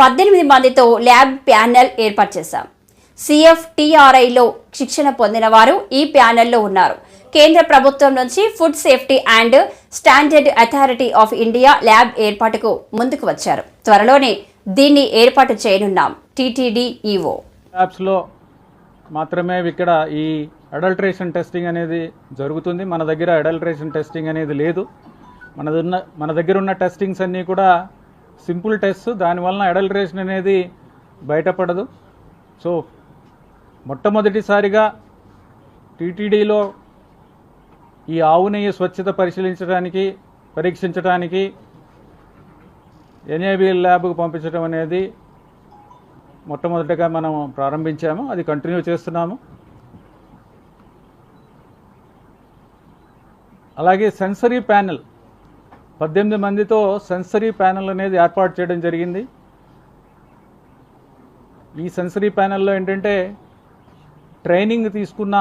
పద్దెనిమిది మందితో lab panel ఏర్పాటు చేశాం. సిఎఫ్టిఆర్ఐలో శిక్షణ పొందిన వారు ఈ ప్యానెల్లో ఉన్నారు. కేంద్ర ప్రభుత్వం నుంచి food safety and standard authority of India lab ఏర్పాటుకు ముందుకు వచ్చారు. త్వరలోనే దీన్ని ఏర్పాటు చేయనున్నాం. టీటీడీఈఓ. ల్యాబ్స్లో మాత్రమే ఇక్కడ ఈ అడల్ట్రేషన్ టెస్టింగ్ అనేది జరుగుతుంది. మన దగ్గర అడల్ట్రేషన్ టెస్టింగ్ అనేది లేదు. మన మన దగ్గర ఉన్న టెస్టింగ్స్ అన్నీ కూడా సింపుల్ టెస్ట్ దానివలన అడల్టరేషన్ అనేది బయటపడదు. సో మొట్టమొదటిసారిగా టీటీడీలో ఈ ఆవు నెయ్యి స్వచ్ఛత పరిశీలించడానికి పరీక్షించడానికి ఎన్ఏబిఎల్ ల్యాబ్కు పంపించడం అనేది మొట్టమొదటిగా మనం ప్రారంభించాము. అది కంటిన్యూ చేస్తున్నాము. అలాగే సెన్సరీ ప్యానెల్ పద్దెనిమిది మందితో సెన్సరీ ప్యానెల్ అనేది ఏర్పాటు చేయడం జరిగింది. ఈ సెన్సరీ ప్యానెల్లో ఏంటంటే ట్రైనింగ్ తీసుకున్న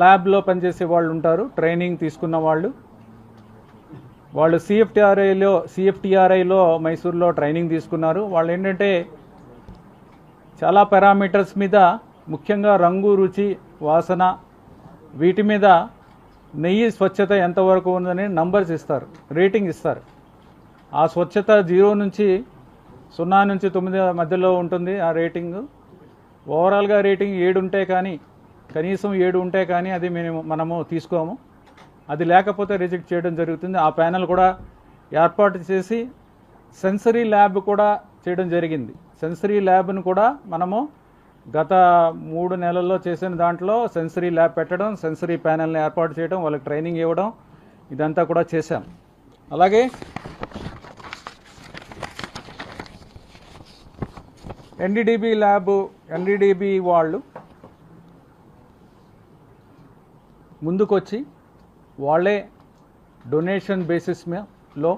ల్యాబ్లో పనిచేసే వాళ్ళు ఉంటారు ట్రైనింగ్ తీసుకున్న వాళ్ళు. వాళ్ళు సిఎఫ్టీఆర్ఐలో సిఎఫ్టీఆర్ఐలో మైసూర్లో ట్రైనింగ్ తీసుకున్నారు. వాళ్ళు ఏంటంటే చాలా పారామీటర్స్ మీద ముఖ్యంగా రంగు రుచి వాసన వీటి మీద నెయ్యి స్వచ్ఛత ఎంతవరకు ఉందని నంబర్స్ ఇస్తారు రేటింగ్ ఇస్తారు. ఆ స్వచ్ఛత జీరో నుంచి సున్నా నుంచి తొమ్మిది మధ్యలో ఉంటుంది ఆ రేటింగ్ ఓవరాల్గా రేటింగ్ ఏడు ఉంటే కానీ కనీసం ఏడు ఉంటే కానీ అది మేము మనము తీసుకోము. అది లేకపోతే రిజెక్ట్ చేయడం జరుగుతుంది. ఆ ప్యానెల్ కూడా ఏర్పాటు చేసి సెన్సరీ ల్యాబ్ కూడా చేయడం జరిగింది. సెన్సరీ ల్యాబ్ను కూడా మనము గత మూడు నెలల్లో చేసిన దాంట్లో సెన్సరీ ల్యాబ్ పెట్టడం సెన్సరీ ప్యానెల్ని ఏర్పాటు చేయడం వాళ్ళకి ట్రైనింగ్ ఇవ్వడం ఇదంతా కూడా చేశాం. అలాగే ఎన్డీడీబీ ల్యాబ్ ఎన్డీడీబీ వాళ్ళు ముందుకొచ్చి వాళ్ళే డొనేషన్ బేసిస్లో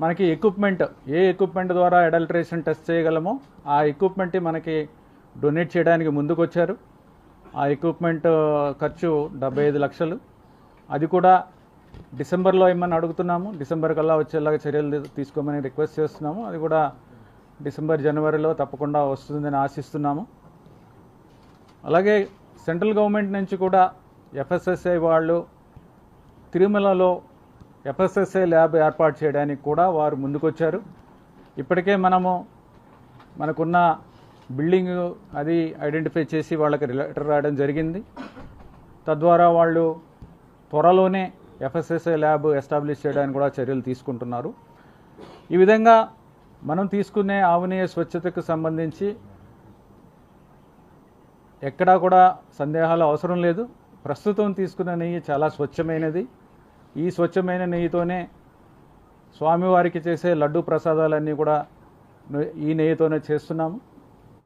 మనకి ఎక్విప్మెంట్ ఏ ఎక్విప్మెంట్ ద్వారా అడల్ట్రేషన్ టెస్ట్ చేయగలమో ఆ ఎక్విప్మెంట్ మనకి డొనేట్ చేయడానికి ముందుకొచ్చారు. ఆ ఎక్విప్మెంట్ ఖర్చు డెబ్బై ఐదు లక్షలు. అది కూడా డిసెంబర్లో ఇమ్మని అడుగుతున్నాము? డిసెంబర్ కల్లా వచ్చేలాగా చర్యలు తీసుకోమని రిక్వెస్ట్ చేస్తున్నాము. అది కూడా డిసెంబర్ జనవరిలో తప్పకుండా వస్తుందని ఆశిస్తున్నాము. అలాగే సెంట్రల్ గవర్నమెంట్ నుంచి కూడా ఎఫ్ఎస్ఎస్ఐ వాళ్ళు తిరుమలలో ఎఫ్ఎస్ఎస్ఐ ల్యాబ్ ఏర్పాటు చేయడానికి కూడా వారు ముందుకొచ్చారు. ఇప్పటికే మనము మనకున్న బిల్డింగ్ అది ఐడెంటిఫై చేసి వాళ్ళకి లెటర్ రాయడం జరిగింది. తద్వారా వాళ్ళు త్వరలోనే ఎఫ్ఎస్ఎస్ఐ ల్యాబ్ ఎస్టాబ్లిష్ చేయడానికి కూడా చర్యలు తీసుకుంటున్నారు. ఈ విధంగా మనం తీసుకునే ఆవునేయ స్వచ్ఛతకు సంబంధించి ఎక్కడా కూడా సందేహాలు అవసరం లేదు. ప్రస్తుతం తీసుకున్న నెయ్యి చాలా స్వచ్ఛమైనది. ఈ స్వచ్ఛమైన నెయ్యితోనే స్వామివారికి చేసే లడ్డు ప్రసాదాలన్నీ కూడా ఈ నెయ్యితోనే చేస్తున్నాము.